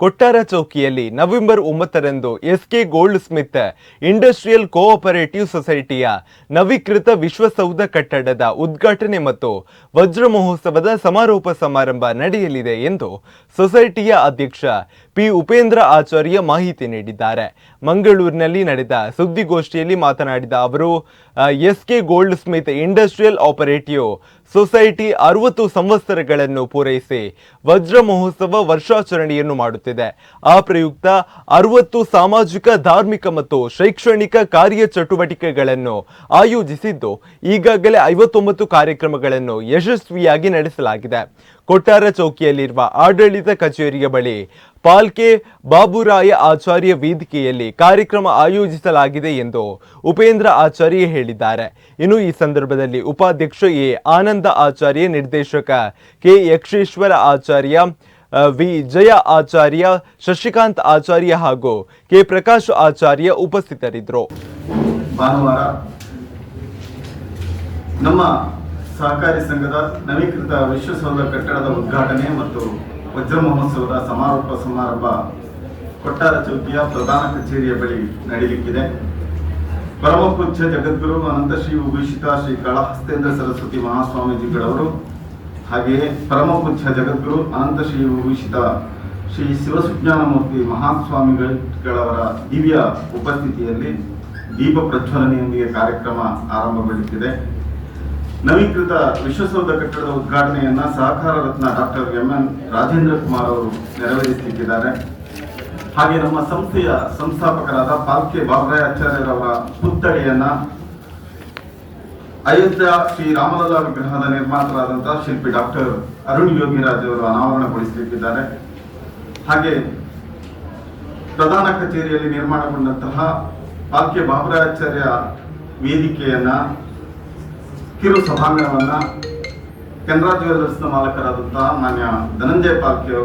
ಕೊಟ್ಟಾರ ಚೌಕಿಯಲ್ಲಿ ನವೆಂಬರ್ ಒಂಬತ್ತರಂದು SK goldsmith industrial cooperative ಸೊಸೈಟಿಯ ನವೀಕೃತ ವಿಶ್ವಸೌಧ ಕಟ್ಟಡದ ಉದ್ಘಾಟನೆ ಮತ್ತು ವಜ್ರ ಮಹೋತ್ಸವದ ಸಮಾರೋಪ ಸಮಾರಂಭ ನಡೆಯಲಿದೆ ಎಂದು ಸೊಸೈಟಿಯ ಅಧ್ಯಕ್ಷ ಪಿ. ಉಪೇಂದ್ರ ಆಚಾರ್ಯ ಮಾಹಿತಿ ನೀಡಿದ್ದಾರೆ. ಮಂಗಳೂರಿನಲ್ಲಿ ನಡೆದ ಸುದ್ದಿಗೋಷ್ಠಿಯಲ್ಲಿ ಮಾತನಾಡಿದ ಅವರು SK goldsmith industrial operative society ಅರವತ್ತು ಸಂವತ್ಸರಗಳನ್ನು ಪೂರೈಸಿ ವಜ್ರ ಮಹೋತ್ಸವ ವರ್ಷಾಚರಣೆಯನ್ನು ಮಾಡುತ್ತಿದೆ. ಆ ಪ್ರಯುಕ್ತ ಅರವತ್ತು ಸಾಮಾಜಿಕ, ಧಾರ್ಮಿಕ ಮತ್ತು ಶೈಕ್ಷಣಿಕ ಕಾರ್ಯ ಚಟುವಟಿಕೆಗಳನ್ನು ಆಯೋಜಿಸಿದ್ದು, ಈಗಾಗಲೇ ಐವತ್ತೊಂಬತ್ತು ಕಾರ್ಯಕ್ರಮಗಳನ್ನು ಯಶಸ್ವಿಯಾಗಿ ನಡೆಸಲಾಗಿದೆ. ಕೊಟ್ಟಾರ ಚೌಕಿಯಲ್ಲಿರುವ ಆಡಳಿತ ಕಚೇರಿಯ ಬಳಿ ಪಾಲ್ಕೆ ಬಾಬುರಾಯ ಆಚಾರ್ಯ ವೇದಿಕೆಯಲ್ಲಿ ಕಾರ್ಯಕ್ರಮ ಆಯೋಜಿಸಲಾಗಿದೆ ಎಂದು ಉಪೇಂದ್ರ ಆಚಾರ್ಯ ಹೇಳಿದ್ದಾರೆ. ಇನ್ನು ಈ ಸಂದರ್ಭದಲ್ಲಿ ಉಪಾಧ್ಯಕ್ಷ ಎ. ಆನಂದ ಆಚಾರ್ಯ, ನಿರ್ದೇಶಕ ಕೆ. ಯಕ್ಷೇಶ್ವರ ಆಚಾರ್ಯ ವಿ. ಜಯ ಆಚಾರ್ಯ, ಶಶಿಕಾಂತ್ ಆಚಾರ್ಯ ಹಾಗೂ ಕೆ. ಪ್ರಕಾಶ್ ಆಚಾರ್ಯ ಉಪಸ್ಥಿತರಿದ್ದರು. ನಮ್ಮ ಸಹಕಾರಿ ಸಂಘದ ನವೀಕೃತ ವಿಶ್ವಸೌಧ ಕಟ್ಟಡದ ಉದ್ಘಾಟನೆ ಮತ್ತು ವಜ್ರ ಮಹೋತ್ಸವದ ಸಮಾರೋಪ ಸಮಾರಂಭ ಕೊಟ್ಟಾರ ಚೌಕಿಯ ಪ್ರಧಾನ ಕಚೇರಿಯ ಬಳಿ ನಡೆಯಲಿಕ್ಕಿದೆ. ಪರಮಪೂಜ್ಯ ಜಗದ್ಗುರು ಅನಂತ ಶ್ರೀ ವಿಭೂಷಿತ ಶ್ರೀ ಕಾಳಹಸ್ತೇಂದ್ರ ಸರಸ್ವತಿ ಮಹಾಸ್ವಾಮೀಜಿಗಳವರು ಹಾಗೆಯೇ ಪರಮಪೂಜ್ಯ ಜಗದ್ಗುರು ಅನಂತ ಶ್ರೀ ವಿಭೂಷಿತ ಶ್ರೀ ಶಿವಸುಜ್ಞಾನಮೂರ್ತಿ ಮಹಾಸ್ವಾಮಿಗಳವರ ದಿವ್ಯ ಉಪಸ್ಥಿತಿಯಲ್ಲಿ ದೀಪ ಪ್ರಜ್ವಲನೆಯೊಂದಿಗೆ ಕಾರ್ಯಕ್ರಮ ಆರಂಭಗೊಳ್ಳುತ್ತಿದೆ. ನವೀಕೃತ ವಿಶ್ವಸೌಧ ಕಟ್ಟಡದ ಉದ್ಘಾಟನೆಯನ್ನ Sahakara Ratna doctor M N Rajendra Kumar ಅವರು ನೆರವೇರಿಸಲಿಕ್ಕಿದ್ದಾರೆ. ಹಾಗೆ ನಮ್ಮ ಸಂಸ್ಥೆಯ ಸಂಸ್ಥಾಪಕರಾದ ಪಾಲ್ಕೆ ಬಾಬರಾಯಾಚಾರ್ಯರವರ ಪುತ್ಥಳಿಯನ್ನ ಅಯೋಧ್ಯ ಶ್ರೀ ರಾಮಲಲ್ಲಾ ವಿಗ್ರಹದ ನಿರ್ಮಾತರಾದಂತಹ ಶಿಲ್ಪಿ ಡಾಕ್ಟರ್ ಅರುಣ್ ಯೋಗಿರಾಜ್ ಅವರು ಅನಾವರಣಗೊಳಿಸಲಿಕ್ಕಿದ್ದಾರೆ. ಹಾಗೆ ಪ್ರಧಾನ ಕಚೇರಿಯಲ್ಲಿ ನಿರ್ಮಾಣಗೊಂಡಂತಹ ಪಾಲ್ಕೆ ಬಾಬರಾಚಾರ್ಯ ವೇದಿಕೆಯನ್ನ ಕಿರು ಸಭಾಂಗಣವನ್ನು ಕೆನರಾ ಜ್ಯುವೆಲ್ಲರ್ಸ್ನ ಮಾಲಕರಾದಂತಹ ಮಾನ್ಯ ಧನಂಜಯ ಪಾಲ್ಕೆ